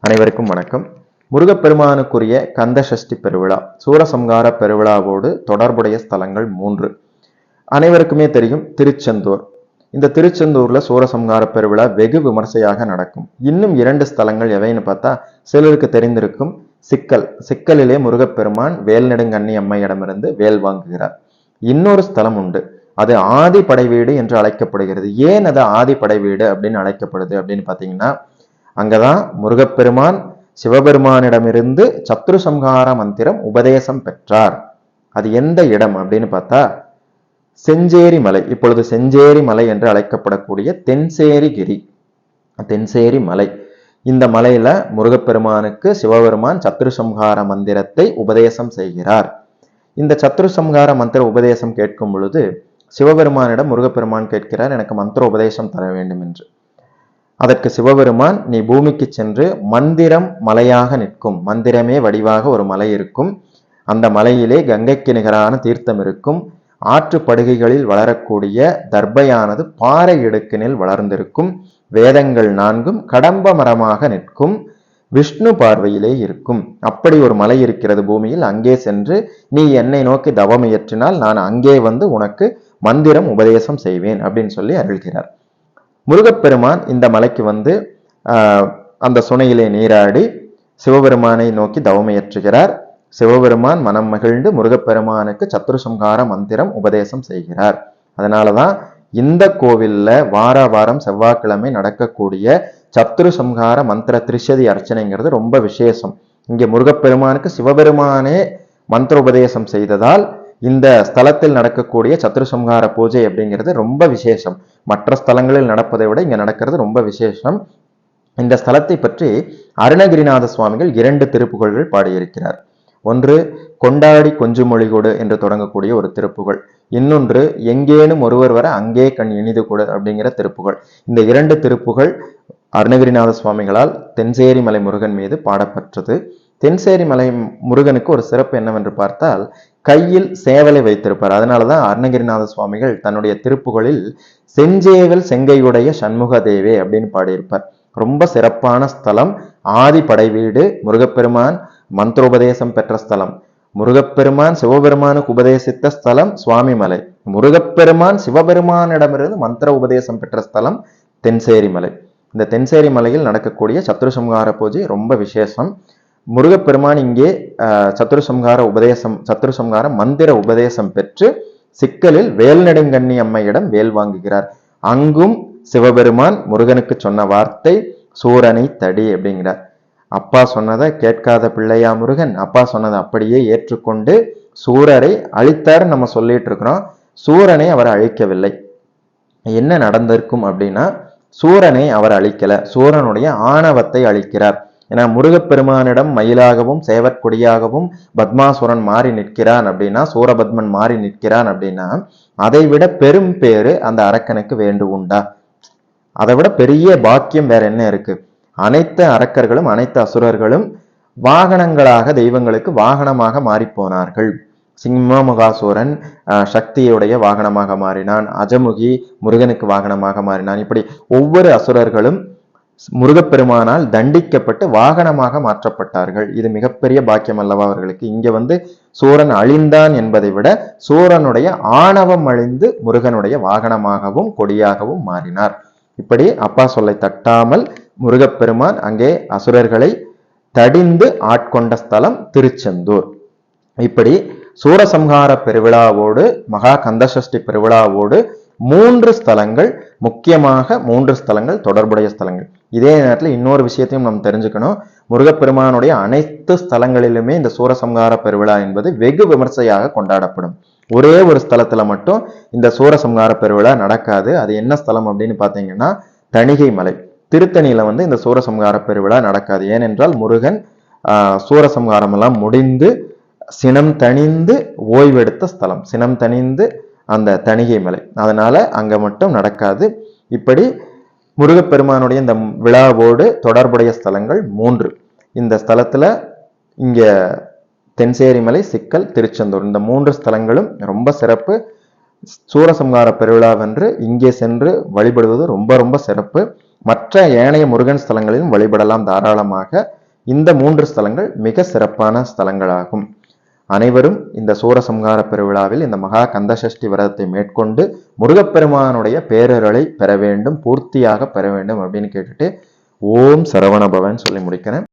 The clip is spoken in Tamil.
அனைவருக்கும் வணக்கம். முருகப்பெருமானுக்குரிய கந்த சஷ்டி பெருவிழா சூரசம்ஹார பெருவிழாவோடு தொடர்புடைய ஸ்தலங்கள் மூன்று. அனைவருக்குமே தெரியும் திருச்செந்தூர். இந்த திருச்செந்தூர்ல சூரசம்ஹார பெருவிழா வெகு விமர்சையாக நடக்கும். இன்னும் இரண்டு ஸ்தலங்கள் எவைன்னு பார்த்தா சிலருக்கு தெரிந்திருக்கும் சிக்கல். சிக்கலிலே முருகப்பெருமான் வேல் நெடுங்கண்ணி அம்மையிடமிருந்து வேல் வாங்குகிறார். இன்னொரு ஸ்தலம் உண்டு. அது ஆதி படைவீடு என்று அழைக்கப்படுகிறது. ஏன் அது ஆதி படைவீடு அப்படின்னு அழைக்கப்படுது அப்படின்னு பார்த்தீங்கன்னா அங்கதான் முருகப்பெருமான் சிவபெருமானிடமிருந்து சத்ரு சம்ஹார மந்திரம் உபதேசம் பெற்றார். அது எந்த இடம் அப்படின்னு பார்த்தா செஞ்சேரி மலை இப்பொழுது செஞ்சேரி மலை என்று அழைக்கப்படக்கூடிய தென்சேரி கிரி. தென்சேரி மலை. இந்த மலையில முருகப்பெருமானுக்கு சிவபெருமான் சத்ரு சம்ஹார மந்திரத்தை உபதேசம் செய்கிறார். இந்த சத்ரு சம்ஹார மந்திர உபதேசம் கேட்கும் பொழுது சிவபெருமானிடம் முருகப்பெருமான் கேட்கிறார் எனக்கு மந்திர உபதேசம் தர வேண்டும் என்று. அதற்கு சிவபெருமான் நீ பூமிக்கு சென்று மந்திரம் மலையாக நிற்கும். மந்திரமே வடிவாக ஒரு மலை இருக்கும். அந்த மலையிலே கங்கைக்கு நிகரான தீர்த்தம் இருக்கும். ஆற்று படுகைகளில் வளரக்கூடிய தர்பையானது பாறை இடுக்கினில் வளர்ந்திருக்கும். வேதங்கள் நான்கும் கடம்ப மரமாக நிற்கும். விஷ்ணு பார்வையிலே இருக்கும். அப்படி ஒரு மலை இருக்கிறது பூமியில். அங்கே சென்று நீ என்னை நோக்கி தவம் இயற்றினால் நான் அங்கே வந்து உனக்கு மந்திரம் உபதேசம் செய்வேன் அப்படின்னு சொல்லி அருள்கிறார். முருகப்பெருமான் இந்த மலைக்கு வந்து அந்த சுனையிலே நீராடி சிவபெருமானை நோக்கி தவமையற்றுகிறார் சிவபெருமான் மனம் மகிழ்ந்து முருகப்பெருமானுக்கு சத்ருசங்கார மந்திரம் உபதேசம் செய்கிறார். அதனாலதான் இந்த கோவில்ல வார வாரம் செவ்வாய்க்கிழமை நடக்கக்கூடிய சத்ரு சம்ஹார மந்திர திரிஷதி அர்ச்சனைங்கிறது ரொம்ப விசேஷம். இங்கே முருகப்பெருமானுக்கு சிவபெருமானே மந்திர உபதேசம் செய்ததால் இந்த ஸ்தலத்தில் நடக்கக்கூடிய சத்ருசம்ஹார பூஜை அப்படிங்கிறது ரொம்ப விசேஷம். மற்ற ஸ்தலங்களில் நடப்பதை விட இங்கே நடக்கிறது ரொம்ப விசேஷம். இந்த ஸ்தலத்தை பற்றி அருணகிரிநாத சுவாமிகள் இரண்டு திருப்புகழ்கள் பாடியிருக்கிறார். ஒன்று கொண்டாடி கொஞ்சு மொழிகோடு என்று தொடங்கக்கூடிய ஒரு திருப்புகழ். இன்னொன்று எங்கேனும் ஒருவர் வர அங்கே கண் இனிது கொடு அப்படிங்கிற திருப்புகழ். இந்த இரண்டு திருப்புகள் அருணகிரிநாத சுவாமிகளால் தென்சேரி மலை முருகன் மீது பாடப்பட்டது. தென்சேரி மலை முருகனுக்கு ஒரு சிறப்பு என்னவென்று பார்த்தால் கையில் சேவலை வைத்திருப்பார். அதனாலதான் அருணகிரிநாத சுவாமிகள் தன்னுடைய திருப்புகளில் செஞ்சேவல் செங்கையுடைய சண்முக தேவே அப்படின்னு பாடியிருப்பார். ரொம்ப சிறப்பான ஸ்தலம். ஆதி படை வீடு முருகப்பெருமான் மந்திரோபதேசம் பெற்ற ஸ்தலம். முருகப்பெருமான் சிவபெருமானுக்கு உபதேசித்த ஸ்தலம் சுவாமிமலை. முருகப்பெருமான் சிவபெருமானிடமிருந்து மந்திர உபதேசம் பெற்ற ஸ்தலம் தென்சேரி மலை இந்த தென்சேரி மலையில் நடக்கக்கூடிய சத்ருசம்ஹார பூஜை ரொம்ப விசேஷம். முருகப்பெருமான் இங்கே ஆஹ், சத்ருசம்ஹார உபதேசம் சத்ருசம்ஹார மந்திர உபதேசம் பெற்று சிக்கலில் வேல்நெடுங்கண்ணி அம்மையிடம் வேல் வாங்குகிறார். அங்கும் சிவபெருமான் முருகனுக்கு சொன்ன வார்த்தை சூரனை தடி அப்படிங்கிறார். அப்பா சொன்னதை கேட்காத பிள்ளையா முருகன்? அப்பா சொன்னதை அப்படியே ஏற்றுக்கொண்டு சூரரை அழித்தார் நம்ம சொல்லிட்டு இருக்கிறோம். சூரனை அவர் அழிக்கவில்லை. என்ன நடந்திருக்கும் அப்படின்னா சூரனை அவர் அழிக்கல. சூரனுடைய ஆணவத்தை அழிக்கிறார். ஏன்னா முருகப்பெருமானிடம் மயிலாகவும் சேவற்கொடியாகவும் பத்மாசுரன் மாறி நிற்கிறான் அப்படின்னா சூரபத்மன் மாறி நிற்கிறான் அப்படின்னா அதை விட பெரும் பேரு அந்த அரக்கனுக்கு வேண்டு உண்டா? அதை விட பெரிய பாக்கியம் வேற என்ன இருக்கு? அனைத்து அரக்கர்களும் அனைத்து அசுரர்களும் வாகனங்களாக தெய்வங்களுக்கு வாகனமாக மாறிப்போனார்கள் போனார்கள். சக்தியுடைய வாகனமாக மாறினான். அஜமுகி முருகனுக்கு வாகனமாக மாறினான். இப்படி ஒவ்வொரு அசுரர்களும் முருகப்பெருமானால் தண்டிக்கப்பட்டு வாகனமாக மாற்றப்பட்டார்கள். இது மிகப்பெரிய பாக்கியம் அல்லவா அவர்களுக்கு? இங்க வந்து சூரன் அழிந்தான் என்பதை விட சூரனுடைய ஆணவம் அழிந்து முருகனுடைய வாகனமாகவும் கொடியாகவும் மாறினார். இப்படி அப்பா சொல்லை தட்டாமல் முருகப்பெருமான் அங்கே அசுரர்களை தடிந்து ஆட்கொண்ட ஸ்தலம் திருச்செந்தூர். இப்படி சூரசம்ஹார பெருவிழாவோடு மகா கந்தசஷ்டி பெருவிழாவோடு மூன்று ஸ்தலங்கள் முக்கியமாக மூன்று ஸ்தலங்கள் தொடர்புடைய ஸ்தலங்கள். இதே நேரத்தில் இன்னொரு விஷயத்தையும் நாம் தெரிஞ்சுக்கணும். முருகப்பெருமானுடைய அனைத்து ஸ்தலங்களிலுமே இந்த சூரசம்ஹார பெருவிழா என்பது வெகு விமர்சையாக கொண்டாடப்படும். ஒரே ஒரு ஸ்தலத்துல மட்டும் இந்த சூரசம்ஹார பெருவிழா நடக்காது. அது என்ன ஸ்தலம் அப்படின்னு பார்த்தீங்கன்னா தணிகை மலை. திருத்தணியில வந்து இந்த சூரசம்ஹார பெருவிழா நடக்காது. ஏனென்றால் முருகன் சூரசம்ஹாரம் எல்லாம் முடிந்து சினம் தணிந்து ஓய்வெடுத்த ஸ்தலம். சினம் தணிந்து அந்த தணிகை மலை. அதனால அங்கே மட்டும் நடக்காது. இப்படி முருகப்பெருமானுடைய இந்த விழாவோடு தொடர்புடைய ஸ்தலங்கள் மூன்று. இந்த ஸ்தலத்தில் இங்கே தென்சேரி மலை சிக்கல் திருச்செந்தூர். இந்த மூன்று ஸ்தலங்களும் ரொம்ப சிறப்பு. சூரசம்ஹார பெருவிழாவென்று இங்கே சென்று வழிபடுவது ரொம்ப ரொம்ப சிறப்பு. மற்ற ஏனைய முருகன் ஸ்தலங்களிலும் வழிபடலாம் தாராளமாக. இந்த மூன்று ஸ்தலங்கள் மிக சிறப்பான ஸ்தலங்களாகும். அனைவரும் இந்த சூரசம்ஹார பெருவிழாவில் இந்த மகா கந்தசஷ்டி விரதத்தை மேற்கொண்டு முருகப்பெருமானுடைய பேரருளை பெற வேண்டும் பூர்த்தியாக பெற வேண்டும் அப்படின்னு கேட்டுட்டு ஓம் சரவண பவன் சொல்லி முடிக்கிறேன்.